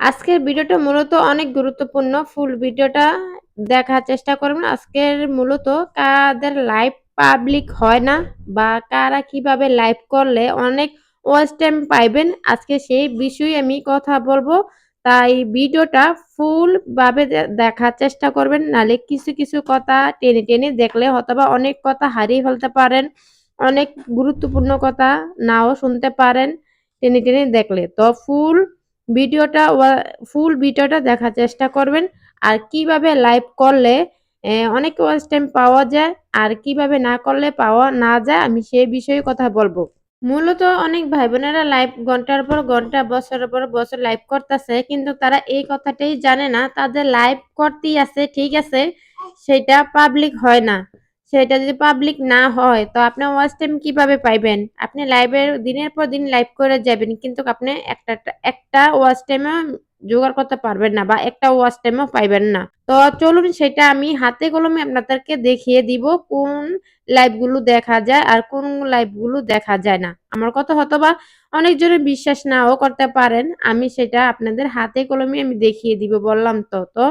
আজকের ভিডিওটা মূলত অনেক গুরুত্বপূর্ণ। ফুল ভিডিওটা দেখার চেষ্টা করবেন। আজকের মূলত কাদের লাইভ পাবলিক হয় না বা কারা কীভাবে লাইভ করলে অনেক ওয়াচ টাইম পাইবেন, আজকে সেই বিষয়ে আমি কথা বলব। তাই ভিডিওটা ফুল ভাবে দেখার চেষ্টা করবেন। নাহলে কিছু, কিছু কথা টেনে, টেনে দেখলে হয়তোবা অনেক কথা হারিয়ে ফেলতে পারেন। অনেক গুরুত্বপূর্ণ কথা নাও শুনতে পারেন টেনে, টেনে দেখলে। তো ফুল ভিডিওটা ফুল ভিডিওটা দেখার চেষ্টা করবেন। আর কীভাবে লাইভ করলে অনেক ওয়াচ টাইম পাওয়া যায় আর কীভাবে না করলে পাওয়া না যায় আমি সে বিষয়ে কথা বলব। মূলত অনেক ভাই-বোনেরা লাইভ ঘণ্টার পর ঘণ্টা, বছরের পর বছর লাইভ করতেছে। কিন্তু তারা এই কথাটাই জানে না তাদের লাইভ করতেই আছে ঠিক আছে, সেটা পাবলিক হয় না। সেটা যদি পাবলিক না হয় তো আপনার ওয়াচ টাইম কীভাবে পাইবেন? আপনি লাইভের দিনের পর দিন লাইভ করে যাবেন কিন্তু আপনি একটা, একটা ওয়াচ টাইমও জোগাড় করতে পারবেন না বা একটা ওয়াচ টাইমও পাইবেন না। তো চলুন সেটা আমি হাতে কলমে আপনাদেরকে দেখিয়ে দিব কোন লাইভগুলো দেখা যায় আর কোন লাইভগুলো দেখা যায় না। আমার কথা হতো বা অনেকজনের বিশ্বাস নাও করতে পারেন। আমি সেটা আপনাদের হাতে কলমে আমি দেখিয়ে দিব বললাম তো। তো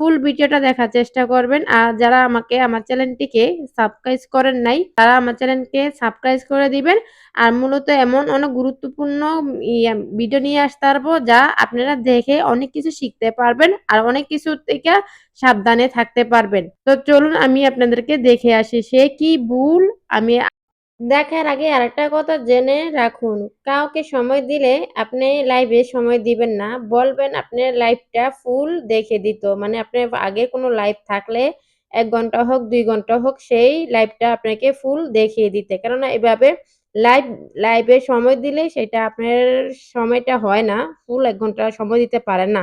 ফুল ভিডিওটা দেখার চেষ্টা করবেন। আর যারা আমাকে আমার চ্যানেলটিকে সাবস্ক্রাইব করেন নাই, তারা আমার চ্যানেলকে সাবস্ক্রাইব করে দিবেন। আর মূলত এমন অনেক গুরুত্বপূর্ণ ইয়া ভিডিও নিয়ে আসতে পারব যা আপনারা দেখে অনেক কিছু শিখতে পারবেন। আর অনেক কিছু থেকে সাবধানে থাকতে পারবেন। তো চলুন আমি আপনাদেরকে দেখে আসি সে কি ভুল আমি দেখার আগে আরেকটা কথা জেনে রাখুন। কাউকে সময় দিলে আপনি লাইভে সময় দিবেন না। বলবেন আপনার লাইভটা ফুল দেখে দিত। মানে আপনার আগে কোনো লাইভ থাকলে এক ঘণ্টা হোক, দুই ঘণ্টা হোক সেই লাইভটা আপনাকে ফুল দেখিয়ে দিতে। কেননা এভাবে লাইভ লাইভে সময় দিলে সেটা আপনার সময়টা হয় না। ফুল এক ঘণ্টা সময় দিতে পারেন না।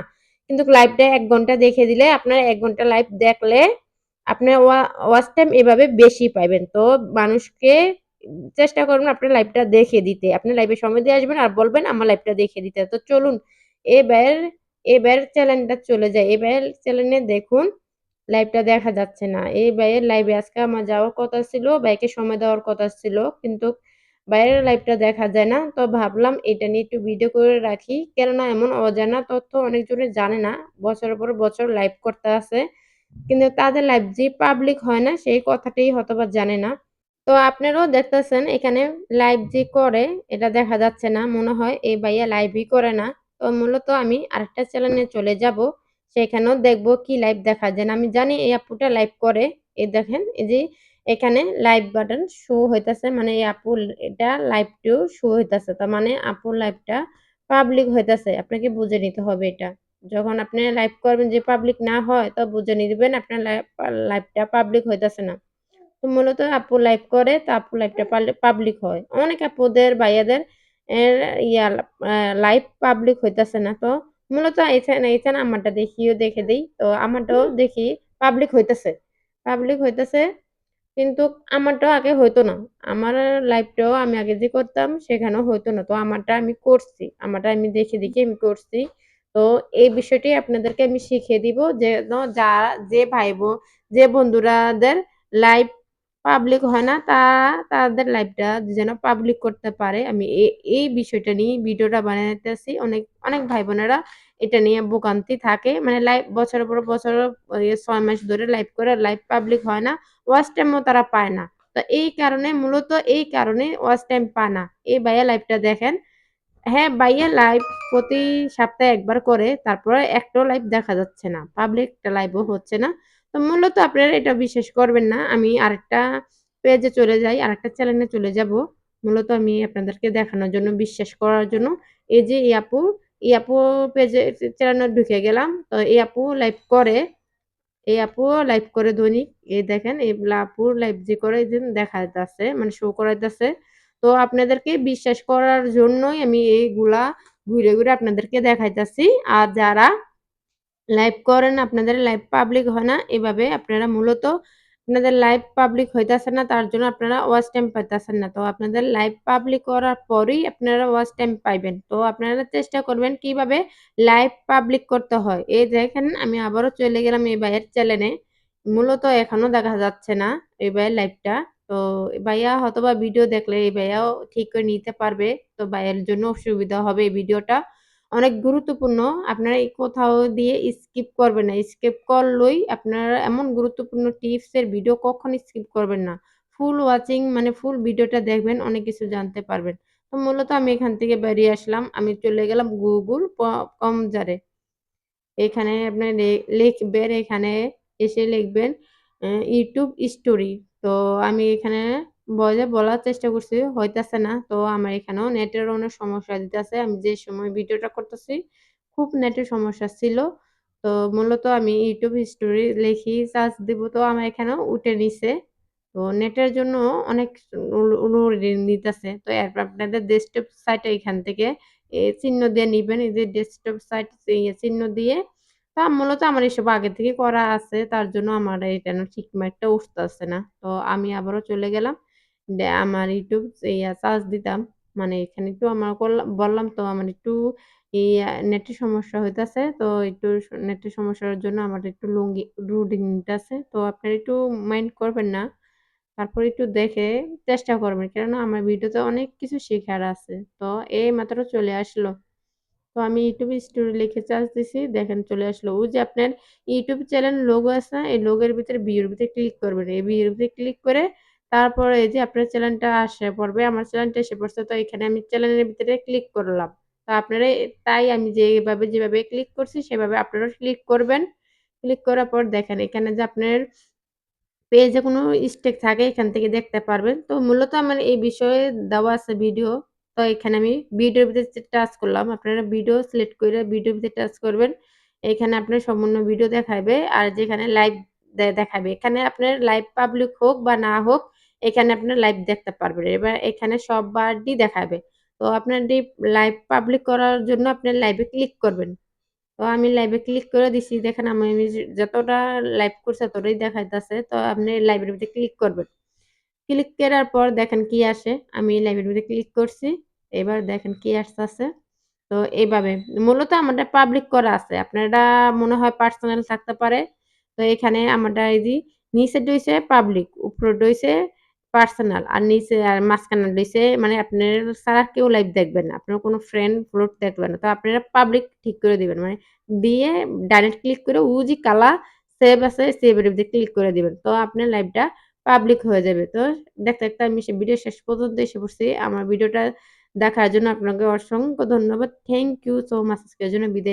কিন্তু লাইভটা এক ঘণ্টা দেখে দিলে আপনার এক ঘণ্টা লাইভ দেখলে আপনার ওয়া ওয়াচ টাইম এভাবে বেশি পাইবেন। তো মানুষকে চেষ্টা করবেন আপনার লাইভটা দেখিয়ে দিতে। আপনি লাইভে সময় দিয়ে আসবেন আর বলবেন আমার লাইভটা দেখে দিতে। তো চলুন এবার, এবার চ্যানেলটা চলে যায় এবার চ্যানেলে দেখুন লাইভটা দেখা যাচ্ছে না। এই ভাইয়ের লাইভে আজকে আমার যাওয়ার কথা ছিল, ভাইকে সময় দেওয়ার কথা ছিল। কিন্তু ভাইয়ের লাইভটা দেখা যায় না। তো ভাবলাম এটা নিয়ে একটু ভিডিও করে রাখি। কেননা এমন অজানা তথ্য অনেকজনে জানে না। বছরের পর বছর লাইভ করতে আছে। কিন্তু তাদের লাইভ যে পাবলিক হয় না সেই কথাটাই হয়তোবা জানে না। তো আপনারাও দেখতেছেন, এখানে লাইভ যে করে, এটা দেখা যাচ্ছে না। মনে হয় এই ভাইয়া লাইভই করে না। তো মূলত আমি আরেকটা চ্যানেলে চলে যাব। সেখানেও দেখব কি লাইভ দেখা যায়। আমি জানি এই আপুটা লাইভ করে। এই দেখেন, এই যে এখানে লাইভ বাটন শো হইতাছে মানে এই আপুর এটা লাইভটিও শো হইতাছে। তার মানে আপুর লাইভটা পাবলিক হইতাছে। আপনাকে বুঝে নিতে হবে এটা। যখন আপনি লাইভ করবেন, যে পাবলিক না হয়, তো বুঝে নিবেন, আপনার লাইভ লাইভটা পাবলিক হইতাছে না। তো মূলত আপু লাইভ করে তো আপু লাইভটা পাবলিক হয়। অনেক আপুদের ভাইয়াদের এর ইয়া লাইভ পাবলিক হইতেছে না। তো মূলত এখানে, এখানে আমারটা দেখিও দেখে দেই। তো আমারটাও দেখি পাবলিক হইতেছে পাবলিক হইতেছে কিন্তু আমারটাও আগে হইতো না। আমার লাইভটাও আমি আগে যে করতাম সেখানেও হইতো না। তো আমারটা আমি করছি। আমারটা আমি দেখে, দেখে আমি করছি। তো এই বিষয়টি আপনাদেরকে আমি শিখিয়ে দিব যে যা যে ভাই যে বন্ধুরাদের লাইভ পাবলিক হয় না তা তাদের লাইফটা যেন পাবলিক করতে পারে। আমি এই বিষয়টা নিয়ে ভিডিওটা বানাইতেছি। অনেক, অনেক ভাই-বোনেরা এটা নিয়ে ভোগান্তি থাকে। মানে লাইভ বছরের পর বছর ছয় মাস ধরে লাইভ করে লাইভ পাবলিক হয় না। ওয়াচ টাইমও তারা পায় না। তো এই কারণে মূলত এই কারণে ওয়াচ টাইম পায় না। এই ভাইয়া লাইভটা দেখেন। হ্যাঁ, ভাইয়া লাইভ প্রতি সপ্তাহে একবার করে। তারপরে একটাও লাইভ দেখা যাচ্ছে না। পাবলিক একটা লাইভও হচ্ছে না। তো মূলত আপনারা এটা বিশ্বাস করবেন না। আমি আরেকটা পেজে চলে যাই, আরেকটা চ্যানেলে চলে যাব। মূলত আমি আপনাদেরকে দেখানোর জন্য, বিশ্বাস করার জন্য। এই যে এই আপু, এই আপু পেজে চ্যানেলে ঢুকে গেলাম। তো এই আপু লাইভ করে। এই আপুও লাইভ করে দৈনিক। এই দেখেন এই আপুর লাইভ যে করে দেখা যাচ্ছে মানে শো করাইতেছে। তো আপনাদেরকে বিশ্বাস করার জন্যই আমি এইগুলা ঘুরে, ঘুরে আপনাদেরকে দেখাইতাছি। আর যারা লাইভ করেন, আপনাদের লাইভ পাবলিক হয় না। এভাবে আপনারা মূলত আপনাদের লাইভ পাবলিক হইতাছে না, তার জন্য আপনারা ওয়াচ টাইম পাইতাছেন না। তো আপনাদের লাইভ পাবলিক করার পরেই আপনারা ওয়াচ টাইম পাইবেন। তো আপনারা চেষ্টা করবেন কীভাবে লাইভ পাবলিক করতে হয়। এই দেখেন, আমি আবারও চলে গেলাম এই ভাইয়ের চ্যানেলে। মূলত এখনও দেখা যাচ্ছে না এই ভাইয়ের লাইভটা। তো ভাইয়া হয়তোবা ভিডিও দেখলে এই ভাইয়াও ঠিক করে নিতে পারবে। তো ভাইয়ের জন্য সুবিধা হবে এই ভিডিওটা। অনেক গুরুত্বপূর্ণ। আপনারা এই কোথাও দিয়ে স্কিপ করবেন না। স্কিপ করলেই আপনারা এমন গুরুত্বপূর্ণ টিপস এর ভিডিও কখনো স্কিপ করবেন না। ফুল ওয়াচিং মানে ফুল ভিডিওটা দেখবেন, অনেক কিছু জানতে পারবেন। তো মূলত আমি এখান থেকে বেরিয়ে আসলাম। আমি চলে গেলাম গুগল প কমজারে। এখানে আপনার লিখবেন, এখানে এসে লিখবেন ইউটিউব স্টোরি। তো আমি এখানে বলে বলার চেষ্টা করছি, হইতাছে না। তো আমার এখানেও নেটের অনেক সমস্যা দিতেছে। আমি যে সময় ভিডিওটা করতেছি খুব নেটের সমস্যা ছিল। তো মূলত আমি ইউটিউব স্টোরি লিখি সার্চ দিব তো আমার এখানেও উঠে নিছে। তো নেটের জন্য অনেক নিতেছে। তো এরপর আপনাদের ডেস্কটপ সাইট এখান থেকে চিহ্ন দিয়ে নিবেন। এই যে ডেস্কটপ সাইট চিহ্ন দিয়ে তা মূলত আমার এসব আগে থেকে করা আছে। তার জন্য আমার এটা ঠিক একটা উঠতেছে না। তো আমি আবারও চলে গেলাম। আমার ইউটিউব ইয়া সার্চ দিতাম। মানে এখানে একটু আমার করলাম বললাম তো আমার একটু নেটের সমস্যা হইতাছে। তো একটু নেটের সমস্যার জন্য আমার একটু লুঙ্গি লোডিং নিতেছে। তো আপনারা একটু মাইন্ড করবেন না। তারপর একটু দেখে চেষ্টা করবেন। কেননা আমার ভিডিওতে অনেক কিছু শেখার আছে। তো এই মাত্র চলে আসলো। তো আমি ইউটিউব স্টোরি লিখে চার্জ দিছি। দেখেন চলে আসলো। ওই যে আপনার ইউটিউব চ্যানেল লোগো আছে না? এই লোগোর ভিতরে ভিউর ভিতরে ক্লিক করবেন। এই ভিউর ভিতরে ক্লিক করে তারপরে এই যে আপনার চ্যানেলটা আসে পড়বে। আমার চ্যানেলটা এসে পড়ছে। তো এখানে আমি চ্যানেলের ভিতরে ক্লিক করলাম। তো আপনারা তাই আমি যেভাবে, যেভাবে ক্লিক করছি সেভাবে আপনারা ক্লিক করবেন। ক্লিক করার পর দেখেন এখানে যে আপনার পেজে কোনো স্টেক থাকে এখান থেকে দেখতে পারবেন। তো মূলত আমার এই বিষয়ে দেওয়া আছে ভিডিও। তো এখানে আমি ভিডিওর ভিতরে টাচ করলাম। আপনারা ভিডিও সিলেক্ট করে ভিডিওর ভিতরে টাচ করবেন। এখানে আপনার সম্পূর্ণ ভিডিও দেখাবে আর যেখানে লাইভ দেখাবে। এখানে আপনার লাইভ পাবলিক হোক বা না হোক এখানে আপনার লাইভ দেখতে পারবেন। এবার এখানে সব সবারই দেখাবে। তো আপনার লাইভ পাবলিক করার জন্য আপনার লাইভে ক্লিক করবেন। তো আমি লাইভে ক্লিক করে দিছি। দেখেন আমি যতটা লাইভ করছে ততটাই দেখাইতেছে। তো আপনি লাইভের মধ্যে ক্লিক করবেন। ক্লিক করার পর দেখেন কি আসে। আমি লাইভের মধ্যে ক্লিক করছি। এবার দেখেন কি আসতেছে। তো এইভাবে মূলত আমাদের পাবলিক করা আছে। আপনারটা মনে হয় পার্সোনাল থাকতে পারে। তো এখানে আমারটা এই যে নিচেরটা হইছে পাবলিক, উপরেরটা হইছে পার্সোনাল আর নিচে আর মাঝখানে হইছে মানে আপনার ছাড়া কেউ লাইভ দেখবেন না। আপনার কোনো ফ্রেন্ড ফ্লোট দেখবেন না। তো আপনারা পাবলিক ঠিক করে দিবেন। মানে দিয়ে ডাইরেক্ট ক্লিক করে যে কালা সেভ আছে সেভের ক্লিক করে দিবেন। তো আপনার লাইভটা পাবলিক হয়ে যাবে। তো দেখতে, দেখতে আমি সে ভিডিও শেষ পর্যন্ত এসে পড়ছি। আমার ভিডিওটা দেখার জন্য আপনাকে অসংখ্য ধন্যবাদ। থ্যাংক ইউ সো মাচ আজকের জন্য বিদায়